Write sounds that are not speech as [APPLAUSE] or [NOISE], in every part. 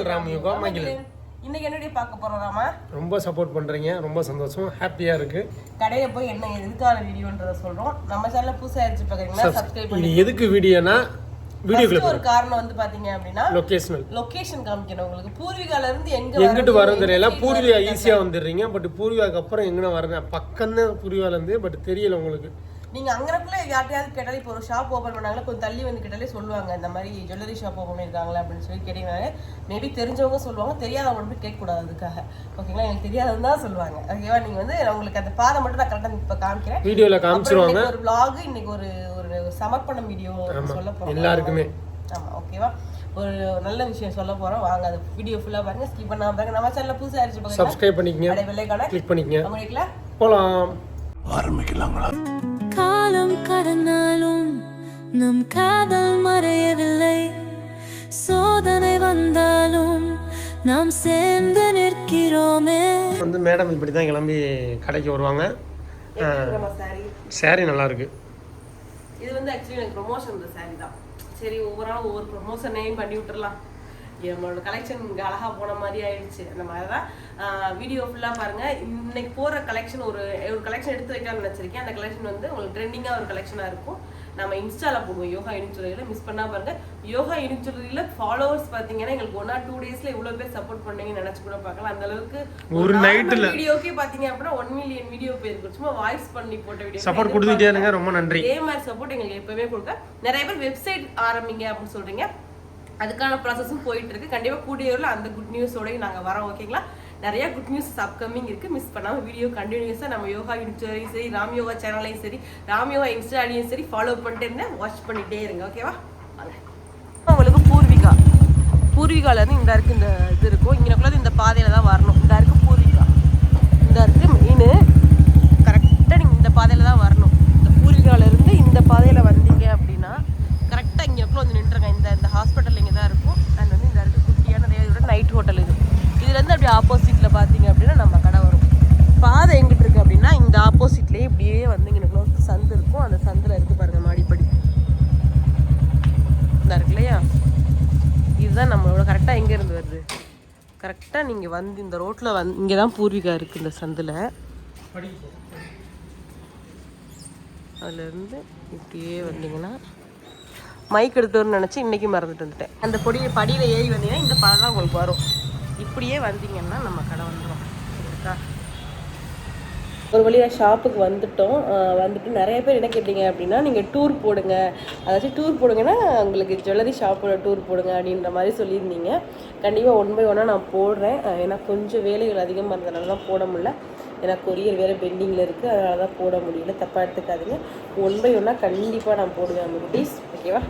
உங்கள் ராம் யோகா மகிழன் இன்னைக்கு என்னடி பார்க்க போறோம் ராமா? ரொம்ப சப்போர்ட் பண்றீங்க ரொம்ப சந்தோஷம் ஹாப்பியா இருக்கு. கடையில போய் என்ன எதுக்கான வீடியோன்றத சொல்றோம். நம்ம சேனல்ல புதுசா இருந்துச்சு பாக்குறீங்களா சப்ஸ்கிரைப் பண்ணி எதுக்கு வீடியோனா வீடியோக்குள்ள ஒரு காரணம் வந்து பாத்தீங்க அப்படின்னா லொகேஷனல் லொகேஷன் காமிக்கணும் உங்களுக்கு. பூர்வீகால இருந்து எங்க எங்கிட்டு வரணும், வரும் தெரியல. பூர்வீகா ஈஸியா வந்துடுறீங்க. பட் பூர்வீகாக்கு அப்புறம் எங்கன வரேன் பக்கம் தான் பூர்வீகால இருந்து பட் தெரியல உங்களுக்கு. நீங்க அங்கனக்குள்ள யார்ட்டையாவது கேட்டாலே இப்போ ஒரு ஷாப் ஓபன் பண்ணாங்களா கொஞ்சம் தள்ளி வந்து கேட்டாலே சொல்லுவாங்க இந்த மாதிரி ஜுவல்லரி ஷாப் ஓபன் பண்ணிருக்காங்களா அப்படின்னு சொல்லி கேட்டீங்கன்னா மேபி தெரிஞ்சவங்க சொல்லுவாங்க தெரியாதவங்க போய் கேட்க கூடாது அதுக்காக ஓகேங்களா எனக்கு தெரியாதுன்னு தான் சொல்லுவாங்க. ஓகேவா நீங்க வந்து உங்களுக்கு அந்த பாதை மட்டும் நான் கரெக்டாக இப்போ காமிக்கிறேன். வீடியோல அப்புறம் காமிச்சிருவாங்க. இன்னைக்கு ஒரு vlog இன்னைக்கு ஒரு ஒரு சமர்ப்பணம் வீடியோ சொல்ல போறோம் எல்லாருக்குமே. ஆமா ஓகேவா ஒரு நல்ல விஷயம் சொல்ல போறோம். வாங்க அது வீடியோ ஃபுல்லா பாருங்க. ஸ்கிப் பண்ணாம பாருங்க. நம்ம சேனல்ல புதுசா இருந்துச்சு பாருங்க சப்ஸ்கிரைப் பண்ணிக்கங்க. அடை வெள்ளைக்கான கிளிக் பண்ணிக்கங்க. அவங்களுக்குல போலாம். காலம் கடந்தாலும் நம் காதல் மறையவில்லை. சோதனை வந்தாலும் நாம் சேர்ந்து நிற்கிறோமே. வந்து மேடம் இப்படி தான் கிளம்பி கடைக்கு வருவாங்க. சாரி நல்லா இருக்கு இது வந்து ஆக்சுவலி எனக்கு ப்ரொமோஷன் இந்த சாரி தான். சரி ஒவ்வொரு நாளும் ஒவ்வொரு ப்ரொமோஷன் நேம் பண்ணி விட்டுறலாம். நம்மளோட கலெக்ஷன் இங்கே அழகா போன மாதிரி ஆயிடுச்சு. அந்த மாதிரி தான் வீடியோ ஃபுல்லாக பாருங்க. இன்னைக்கு போகிற கலெக்ஷன் ஒரு ஒரு கலெக்ஷன் எடுத்து வைக்கலாம்னு நினச்சிருக்கேன். அந்த கலெக்ஷன் வந்து உங்களுக்கு ட்ரெண்டிங்காக ஒரு கலெக்ஷனாக இருக்கும். நம்ம இன்ஸ்டால போடுவோம் யோகா யூனிச்சுரியில் மிஸ் பண்ணா பாருங்க. யோகா யூனிச்சுரியில் ஃபாலோவர்ஸ் பார்த்தீங்கன்னா எங்களுக்கு ஒன் ஆர் டூ டேஸ்ல இவ்வளோ பேர் சப்போர்ட் பண்ணீங்கன்னு நினச்சி கூட பார்க்கலாம். அந்த அளவுக்கு ஒரு nightல. வீடியோக்கே பார்த்தீங்க அப்படின்னா ஒன் மில்லியன் வீடியோ போயிருக்கு சும்மா வாய்ஸ் பண்ணி போட்ட வீடியோ சப்போர்ட் கொடுத்துட்டே இருங்க ரொம்ப நன்றி. இதே மாதிரி சப்போர்ட் எங்களுக்கு எப்பவுமே கொடுக்க நிறைய பேர் வெப்சைட் ஆரம்பிங்க அப்படின்னு சொல்றீங்க. அதுக்கான ப்ராசஸும் போயிட்டு இருக்கு கண்டிப்பாக கூடிய அந்த குட் நியூஸோடய நாங்கள் வரோம் ஓகேங்களா? நிறைய குட் நியூஸ் அப்கமிங் இருக்கு. மிஸ் பண்ணாமல் வீடியோ கண்டினியூஸாக நம்ம யோகா யூடியூப்லையும் சரி ராம் யோகா சேனலையும் சரி ராம் யோகா இன்ஸ்டாலையும் சரி ஃபாலோ பண்ணிட்டே இருந்தேன் வாட்ச் பண்ணிகிட்டே இருங்க ஓகேவா? உங்களுக்கு பூர்விகா. பூர்விகாலேருந்து இந்த இருக்கு இந்த இது இருக்கும். இங்கே இந்த பாதையில் தான் வரணும். இந்த இருக்கு கரெக்டாக நீங்கள் வந்து இந்த ரோட்டில் வந் இங்கே தான் பூர்விகா இருக்குது இந்த சந்தில். அதுலேருந்து இப்படியே வந்தீங்கன்னா மைக் எடுத்துன்னு நினச்சி இன்றைக்கி மறந்துட்டு வந்துட்டேன். அந்த பொடியை படியில் ஏறி வந்தீங்கன்னா இந்த பழம் தான் உங்களுக்கு வரும். இப்படியே வந்தீங்கன்னா நம்ம கடை வந்துடும் இருக்கா ஒரு வழியாக ஷாப்புக்கு வந்துட்டோம். வந்துட்டு நிறைய பேர் என்ன கேட்டீங்க அப்படின்னா நீங்கள் டூர் போடுங்க. அதாச்சும் டூர் போடுங்கன்னா உங்களுக்கு ஜுவல்லரி ஷாப்போட டூர் போடுங்க அப்படின்ற மாதிரி சொல்லியிருந்தீங்க. கண்டிப்பாக ஒன் பை ஒன்னாக நான் போடுறேன். ஏன்னா கொஞ்சம் வேலைகள் அதிகமாக இருந்ததுனால தான் போட முடியல. ஏன்னா கொரியர் வேறு பெண்டிங்கில் இருக்குது அதனால தான் போட முடியல. தப்பாக எடுத்துக்காதீங்க. ஒன் பை ஒன்னாக கண்டிப்பாக நான் போடுவேன் அந்த குட்டீஸ் ஓகேவா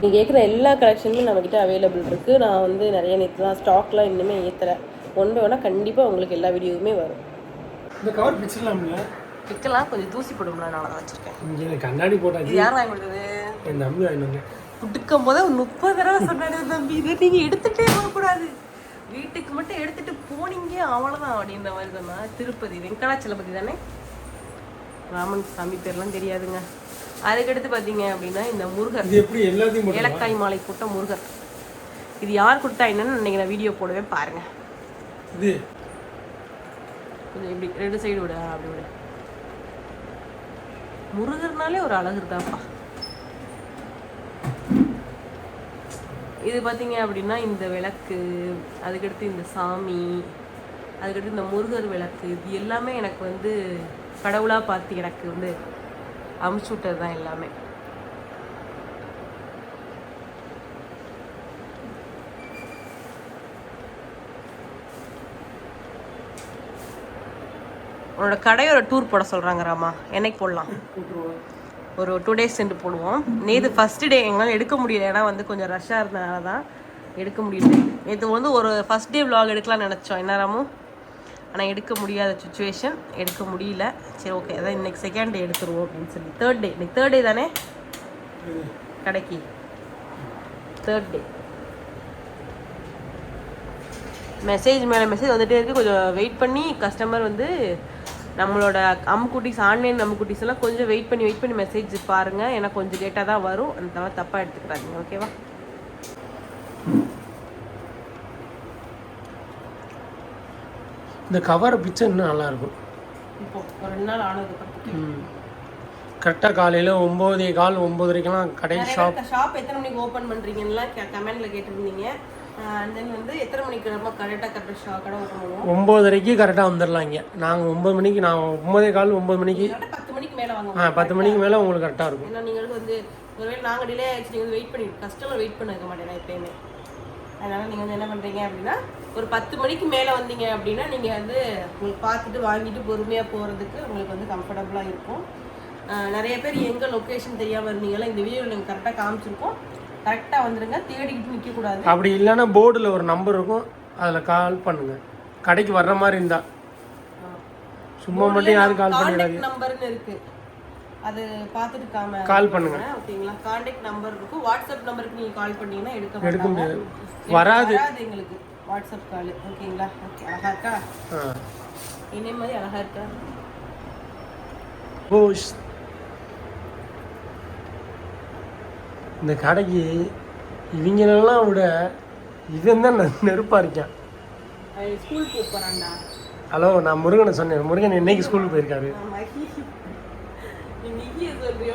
நீங்கள் கேட்குற எல்லா கலெக்ஷனுமே நம்மக்கிட்ட அவைலபிள் இருக்குது நான் வந்து நிறைய நேற்று தான் ஸ்டாக்லாம் இன்னுமே ஏற்றலை ஒன் பை ஒன்னாக கண்டிப்பாக உங்களுக்கு எல்லா வீடியோவுமே வரும். இந்த கவர் பிடிச்சிடலாம்ல விற்கலாம் கொஞ்சம் தூசி போடும்ல நான் தான் வச்சுருக்கேன். இங்கே கண்ணாடி போட்டாச்சு இது யார் வாங்கி கொடுத்தது? என் தம்பி வாங்கிட்டு குடுக்கும் போதே ஒரு முப்பது தடவை சொன்னாரு தம்பி இதை நீங்கள் எடுத்துகிட்டே போகக்கூடாது. வீட்டுக்கு மட்டும் எடுத்துட்டு போனீங்க அவ்வளோதான் அப்படின்ற மாதிரி சொன்னா. திருப்பதி வெங்கடாச்சலபதி தானே? ராமன் சாமி பேர்லாம் தெரியாதுங்க. அதுக்கடுத்து பார்த்தீங்க அப்படின்னா இந்த முருகர். இது எப்படி எல்லாத்தையும் ஏலக்காய் மாலை போட்ட முருகர். இது யார் கொடுத்தா என்னன்னு இன்னைக்கு நான் வீடியோ போடுவேன் பாருங்க. இது? கொஞ்சம் இப்படி ரெண்டு சைடு விட அப்படி விட. முருகர்னாலே ஒரு அழகு தான்ப்பா. இது பார்த்தீங்க அப்படின்னா இந்த விளக்கு அதுக்கடுத்து இந்த சாமி அதுக்கடுத்து இந்த முருகர் விளக்கு இது எல்லாமே எனக்கு வந்து கடவுளாக பார்த்து எனக்கு வந்து அமுச்சு விட்டது தான் எல்லாமே. உன்னோட கடையோட டூர் போட சொல்கிறாங்க ராமா. என்னைக்கு போடலாம்? ஒரு டூ டேஸ் சென்று போடுவோம். நேற்று ஃபஸ்ட்டு டே எங்களால் எடுக்க முடியல. ஏன்னா வந்து கொஞ்சம் ரஷ்ஷாக இருந்தனால தான் எடுக்க முடியல. நேற்று வந்து ஒரு ஃபஸ்ட் டே விலாக் எடுக்கலாம்னு நினச்சோம். என்ன ராமு? ஆனால் எடுக்க முடியாத சுச்சுவேஷன் எடுக்க முடியல. சரி ஓகே அதான் இன்னைக்கு செகண்ட் டே எடுத்துருவோம் அப்படின்னு சொல்லி. தேர்ட் டே இன்னைக்கு தேர்ட் டே தானே? கடைக்கு. தேர்ட் டே மெசேஜ் மேலே மெசேஜ் வந்துட்டே இருக்கு. கொஞ்சம் வெயிட் பண்ணி கஸ்டமர் வந்து நம்மளோட அம்முக்குட்டிஸ் ஆன்லைன் அம்முக்குட்டிஸ் எல்லாம் கொஞ்சம் வெயிட் பண்ணி வெயிட் பண்ணி மெசேஜ் பாருங்கள் ஏன்னா கொஞ்சம் லேட்டாக தான் வரும். அந்த தவிர தப்பாக எடுத்துக்கிறாங்க ஓகேவா இந்த கவரை பிச்சை இன்னும் நல்லா இருக்கும் இப்போ ஒரு ரெண்டு நாள் ஆனதுக்கு அப்புறம் கரெக்டாக காலையில் ஒம்போதே கால் ஒம்போதரைக்கெல்லாம் கடை ஷாப் ஷாப் எத்தனை மணிக்கு ஓப்பன் பண்றீங்கலாம் கமெண்ட்ல கேட்டிருந்தீங்க. ஒம்போதரைக்கு கரெக்டாக வந்துடலாம் இங்கே நாங்கள் ஒம்பது மணிக்கு நான் ஒம்போதே கால் ஒம்பது மணிக்கு. பத்து மணிக்கு மேலே ஆ பத்து மணிக்கு மேலே உங்களுக்கு கரெக்டாக இருக்கும். ஏன்னா நீங்களுக்கு வந்து ஒருவேளை நாங்கள் டிலே ஆயிடுச்சு நீங்கள் வந்து வெயிட் பண்ணி கஸ்டமர் வெயிட் பண்ண வைக்க மாட்டேன் எப்பயுமே. அதனால நீங்கள் வந்து என்ன பண்ணுறீங்க அப்படின்னா ஒரு பத்து மணிக்கு மேலே வந்தீங்க அப்படின்னா நீங்கள் வந்து உங்களுக்கு பார்த்துட்டு வாங்கிட்டு பொறுமையாக போகிறதுக்கு உங்களுக்கு வந்து கம்ஃபர்டபுளாக இருக்கும். நிறைய பேர் எங்கே லொக்கேஷன் தெரியாமல் இருந்தீங்களா இந்த வீடியோவில் நீங்கள் கரெக்டாக காமிச்சிருக்கோம். கரெக்டாக வந்துடுங்க தேடிக்கிட்டு நிற்கக்கூடாது அப்படி இல்லைன்னா போர்டில் ஒரு நம்பர் இருக்கும் அதில் கால் பண்ணுங்க. கடைக்கு வர்ற மாதிரி இருந்தா. சும்மா மட்டும் யாரும் கால் பண்ணிடாதீங்க. நம்பர்னு இருக்கு. அது பார்த்துட்டு காம கால் பண்ணுங்க. ஓகேங்களா? கான்டாக்ட் நம்பர் இருக்கும். வாட்ஸ்அப் நம்பருக்கு நீங்க கால் பண்ணீங்கன்னா எடுக்க எடுக்க முடியாது. வராது. வராது எங்களுக்கு. WhatsApp call. ஓகேங்களா? ஓகே அழகா இருக்கா? இதே மாதிரி அழகா இருக்கா? போஷ் இந்த கடைக்கு இவங்களெல்லாம் விட இவன் தான் நெ- நெருப்பா இருக்கான். ஸ்கூல் போக போறான்டா. ஹலோ நான் முருகனை சொன்னேன். முருகன் இன்னைக்கு ஸ்கூலுக்கு போயிருக்காரு. நான்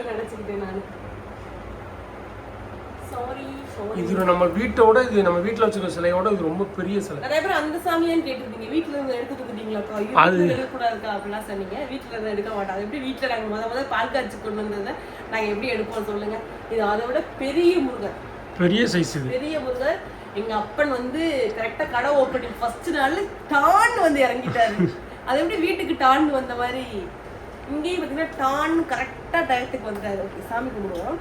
[LAUGHS] நினைச்சுக்கிட்டேன் நான். இது நம்ம வீட்டோட இது நம்ம வீட்டில் வச்சுருக்க சிலையோட இது ரொம்ப பெரிய சிலை. நிறைய பேர் அந்த சாமியான்னு கேட்டிருந்தீங்க வீட்ல இருந்து எடுத்து கொடுத்துட்டீங்களாக்கா ஐயோ அது- வீட்டுல எடுக்கக்கூடாதுக்கா அப்படிலாம் சொன்னீங்க. வீட்ல இருந்து எடுக்க மாட்டோம். அது எப்படி வீட்ல நாங்க முத முத பால் காய்ச்சி கொண்டு வந்ததை நாங்க எப்படி எடுப்போம் சொல்லுங்க. இது அதை விட பெரிய முருகர் பெரிய சைஸ் இது. பெரிய முருகர் எங்க அப்பன் வந்து கரெக்டா கடை ஓப்பனிங் ஃபர்ஸ்ட் நாள் டான் வந்து இறங்கிட்டாரு. அது எப்படி வீட்டுக்கு டான் வந்த மாதிரி? இங்கேயும் பார்த்தீங்கன்னா டான் கரெக்டா டயத்துக்கு வந்தாரு ஓகே சாமி கும்பிடுவோம்.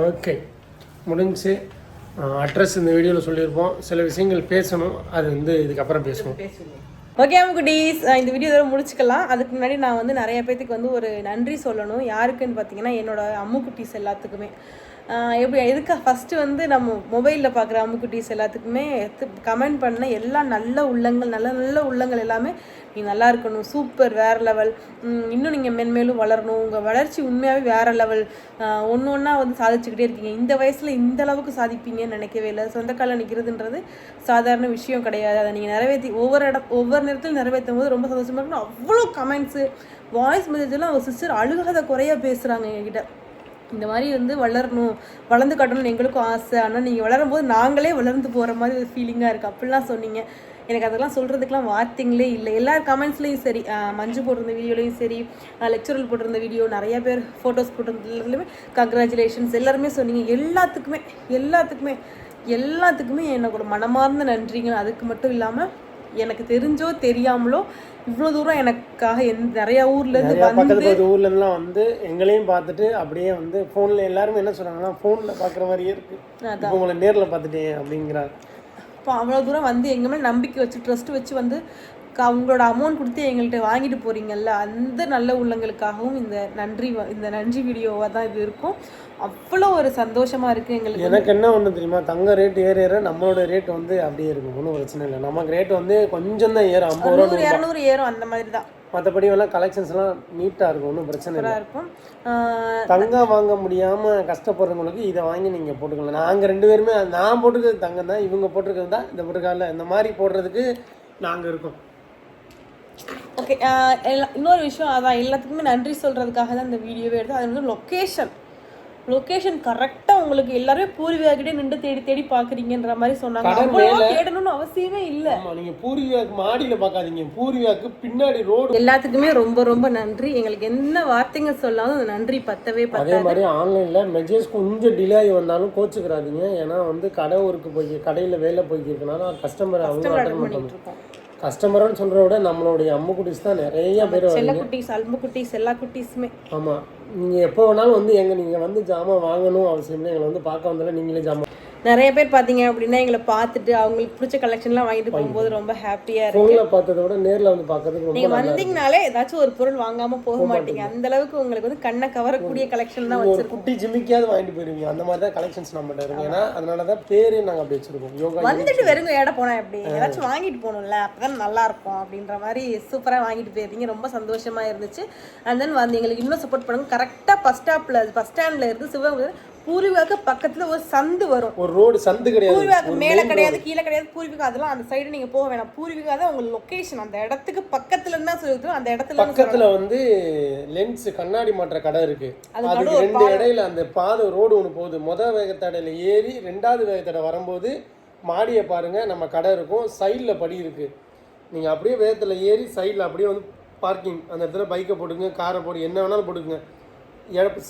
ஓகே முடிஞ்சு அட்ரஸ் இந்த வீடியோவில் சொல்லியிருப்போம். சில விஷயங்கள் பேசணும். அது வந்து இதுக்கப்புறம் பேசுவோம். ஓகே குட்டீஸ் இந்த வீடியோ இதோட முடிச்சுக்கலாம். அதுக்கு முன்னாடி நான் வந்து நிறைய பேத்துக்கு வந்து ஒரு நன்றி சொல்லணும். யாருக்குன்னு பார்த்தீங்கன்னா என்னோட அம்மு குட்டீஸ் எல்லாத்துக்குமே. எப்படி எதுக்கு ஃபஸ்ட்டு வந்து நம்ம மொபைலில் பார்க்குற அம்முக்குட்டீஸ் எல்லாத்துக்குமே கமெண்ட் பண்ண எல்லா நல்ல உள்ளங்கள் நல்ல நல்ல உள்ளங்கள் எல்லாமே நீ நல்லா இருக்கணும் சூப்பர் வேற லெவல் இன்னும் நீங்கள் மென்மேலும் வளரணும். உங்கள் வளர்ச்சி உண்மையாகவே வேற லெவல் ஒன்று ஒன்றா வந்து சாதிச்சுக்கிட்டே இருக்கீங்க. இந்த வயசில் இந்த அளவுக்கு சாதிப்பீங்கன்னு நினைக்கவே இல்லை. சொந்த காலில் நிற்கிறதுன்றது சாதாரண விஷயம் கிடையாது. அதை நீங்கள் நிறைவேற்றி ஒவ்வொரு இடம் ஒவ்வொரு நேரத்தில் நிறைவேற்றும் போது ரொம்ப சந்தோஷமாக இருக்கணும். அவ்வளோ கமெண்ட்ஸு வாய்ஸ் மெசேஜெல்லாம் ஒரு சிஸ்டர் அழுகாத குறையாக பேசுகிறாங்க என்கிட்ட. இந்த மாதிரி வந்து வளரணும் வளர்ந்து காட்டணும்னு எங்களுக்கும் ஆசை. ஆனால் நீங்கள் வளரும் போது நாங்களே வளர்ந்து போகிற மாதிரி ஒரு ஃபீலிங்காக இருக்குது அப்படிலாம் சொன்னீங்க. எனக்கு அதெல்லாம் சொல்கிறதுக்கெலாம் வார்த்தைங்களே இல்லை. எல்லா கமெண்ட்ஸ்லேயும் சரி. மஞ்சு போட்டிருந்த வீடியோலையும் சரி. லெக்சரல் போட்டிருந்த வீடியோ நிறைய பேர் ஃபோட்டோஸ் போட்டிருந்ததுலையுமே கங்க்ராச்சுலேஷன்ஸ் எல்லாருமே சொன்னீங்க. எல்லாத்துக்குமே எல்லாத்துக்குமே எல்லாத்துக்குமே எனக்கு ஒரு மனமார்ந்த நன்றிங்க அதுக்கு மட்டும் இல்லாமல் எனக்கு தெரிஞ்சோ தெரியாமலோ இவ்வளோ தூரம் எனக்காக எந் நிறைய ஊர்லேருந்து நிறையா பக்கத்து பக்கத்து ஊர்லேருந்துலாம் வந்து எங்களையும் பார்த்துட்டு அப்படியே வந்து ஃபோனில் எல்லாருமே என்ன சொல்கிறாங்கன்னா ஃபோனில் பார்க்குற மாதிரியே இருக்குது உங்களை நேரில் பார்த்துட்டேன் அப்படிங்கிறாங்க. இப்போ அவ்வளோ தூரம் வந்து எங்க மேலே நம்பிக்கை வச்சு ட்ரஸ்ட் வச்சு வந்து உங்களோட அமௌண்ட் கொடுத்து எங்கள்கிட்ட வாங்கிட்டு போறீங்கல்ல அந்த நல்ல உள்ளங்களுக்காகவும் இந்த நன்றி இந்த நன்றி வீடியோவாக தான் இது இருக்கும். அவ்வளோ ஒரு சந்தோஷமா இருக்கு எங்களுக்கு எனக்கு என்ன ஒன்று தெரியுமா? தங்க ரேட் ஏற ஏற நம்மளோட ரேட் வந்து அப்படியே இருக்கும். ஒன்றும் பிரச்சனை இல்லை. நமக்கு ரேட் வந்து கொஞ்சம் தான் ஏறும். ஐம்பது ரூபா நூறு இரநூறு ஏறும் அந்த மாதிரி தான். மற்றபடி எல்லாம் கலெக்ஷன்ஸ் எல்லாம் நீட்டாக இருக்கும். ஒன்றும் பிரச்சனை இல்லை. இருக்கும். தங்கம் வாங்க முடியாமல் கஷ்டப்படுறவங்களுக்கு இதை வாங்கி நீங்கள் போட்டுக்கலாம். நாங்கள் ரெண்டு பேருமே நான் போட்டிருக்கிறது தங்கம் தான் இவங்க போட்டிருக்கிறது தான் இந்த போட்டிருக்கால இந்த மாதிரி போடுறதுக்கு நாங்கள் இருக்கோம். ஓகே இன்னொரு விஷயம் அதான் எல்லாத்துக்குமே நன்றி சொல்றதுக்காக தான் இந்த வீடியோவே எடுத்து அது வந்து லொக்கேஷன் லொகேஷன் கரெக்டாக உங்களுக்கு எல்லாருமே பூர்வீகா கிட்டே நின்று தேடி தேடி பார்க்குறீங்கன்ற மாதிரி சொன்னாங்க. அவ்வளோ தேடணும்னு அவசியமே இல்லை. ஆமா நீங்க பூர்வீகாக்கு மாடியில பார்க்காதீங்க. பூர்வீகாக்கு பின்னாடி ரோடு எல்லாத்துக்குமே ரொம்ப ரொம்ப நன்றி. எங்களுக்கு என்ன வார்த்தைங்க சொல்லாலும் அந்த நன்றி பத்தவே அதே மாதிரி ஆன்லைன்ல மெசேஜ் கொஞ்சம் டிலே ஆகி வந்தாலும் கோச்சுக்கிறாதீங்க ஏன்னா வந்து கடை ஊருக்கு போய் கடையில வேலை போய்க்கிறதுனால கஸ்டமர் அவங்க அட்டன் பண்ணிட்டு கஸ்டமர்னு சொல்றத விட நம்மளுடைய அம்முக்குட்டிஸ் தான் நிறைய பேர் செல்ல குட்டீஸ் அல்பு குட்டீஸ் எல்லா குட்டீஸுமே. ஆமா. நீங்க எப்போ வேணாலும் வந்து எங்க நீங்க வந்து ஜாமான் வாங்கணும் அவசியம் இல்லை எங்களை வந்து பார்க்க வந்தாலும் நீங்களே ஜாமான் நிறைய பேர் பார்த்தீங்க அப்படின்னா எங்களை பார்த்துட்டு அவங்களுக்கு பிடிச்ச கலெக்ஷன்லாம் வாங்கிட்டு போகும்போது ரொம்ப ஹாப்பியாக இருக்கு. ஃபோனில் பார்த்ததை விட நேர்ல வந்து பார்க்கறதுக்கு ரொம்ப நீங்க நல்லா இருக்கு. வந்தீங்கனாலே ஏதாச்சும் ஒரு பொருள் வாங்காம போக மாட்டீங்க. அந்த அளவுக்கு உங்களுக்கு வந்து கண்ணை கவரக்கூடிய கலெக்ஷன் தான் வச்சிருக்கோம். குட்டி ஜிம்மிக்காவது வாங்கிட்டு போயிருவீங்க. அந்த மாதிரி தான் கலெக்ஷன்ஸ் நம்மகிட்ட இருக்கு. ஏன்னா அதனால தான் பேரே நாங்க அப்படி வச்சிருக்கோம். யோகா வந்துட்டு வெறுங்க இடம் போனா எப்படி? ஏதாச்சும் வாங்கிட்டு போகணும்ல அப்பதான் நல்லா இருக்கும் அப்படின்ற மாதிரி சூப்பரா வாங்கிட்டு போயிருந்தீங்க ரொம்ப சந்தோஷமா இருந்துச்சு. அண்ட் தென் வந்து எங்களுக்கு இன்னும் சப்போர்ட் பண்ணுங்க. கரெக்டா பஸ் ஸ்டாப்ல பஸ் ஸ்டாண்ட்ல இருந்து சிவகங்கை பூர்வீகாக்கு பக்கத்துல ஒரு சந்து வரும். ஒரு ரோடு சந்து கிடையாது. பூர்வீகாக்கு மேல கிடையாது கீழே கிடையாது பூர்வீகா அதெல்லாம் அந்த சைடு நீங்க போக வேணாம். பூர்வீகா தான் உங்க லொகேஷன் அந்த இடத்துக்கு பக்கத்துல இருந்தா சொல்லிட்டு அந்த இடத்துல பக்கத்துல வந்து லென்ஸ் கண்ணாடி மாற்ற கடை இருக்கு. அது ரெண்டு இடையில அந்த பாதை ரோடு ஒன்று போகுது. முத வேகத்தடையில ஏறி ரெண்டாவது வேகத்தடை வரும்போது மாடியை பாருங்க நம்ம கடை இருக்கும். சைடில் படி இருக்கு. நீங்க அப்படியே வேகத்துல ஏறி சைடில் அப்படியே வந்து பார்க்கிங் அந்த இடத்துல பைக்கை போட்டுங்க காரை போடு என்ன வேணாலும் போட்டுங்க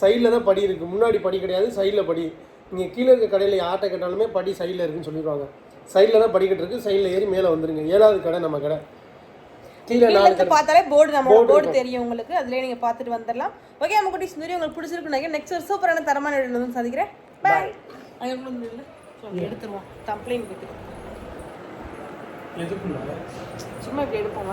சைடில் தான் படி இருக்கு. முன்னாடி படி கிடையாது சைடில் படி. நீங்க கீழே இருக்க கடையில் யார்கிட்ட கேட்டாலுமே படி சைடில் இருக்குன்னு சொல்லிடுவாங்க. சைடில் தான் படிக்கட்டு இருக்கு சைடில் ஏறி மேலே வந்துருங்க. ஏழாவது கடை நம்ம கடை. கீழே நாலு பார்த்தாலே போர்டு நம்ம போர்டு தெரியும் உங்களுக்கு. அதுலயே நீங்க பார்த்துட்டு வந்துடலாம். ஓகே நம்ம குட்டி சுந்தரி உங்களுக்கு பிடிச்சிருக்கு நினைக்கிறேன். நெக்ஸ்ட் ஒரு சூப்பரான தரமான வீடியோல வந்து சந்திக்கிறேன். பாய் எடுத்துருவோம். கம்ப்ளைண்ட் எதுக்குள்ள? சும்மா இப்படி எடுப்போம்.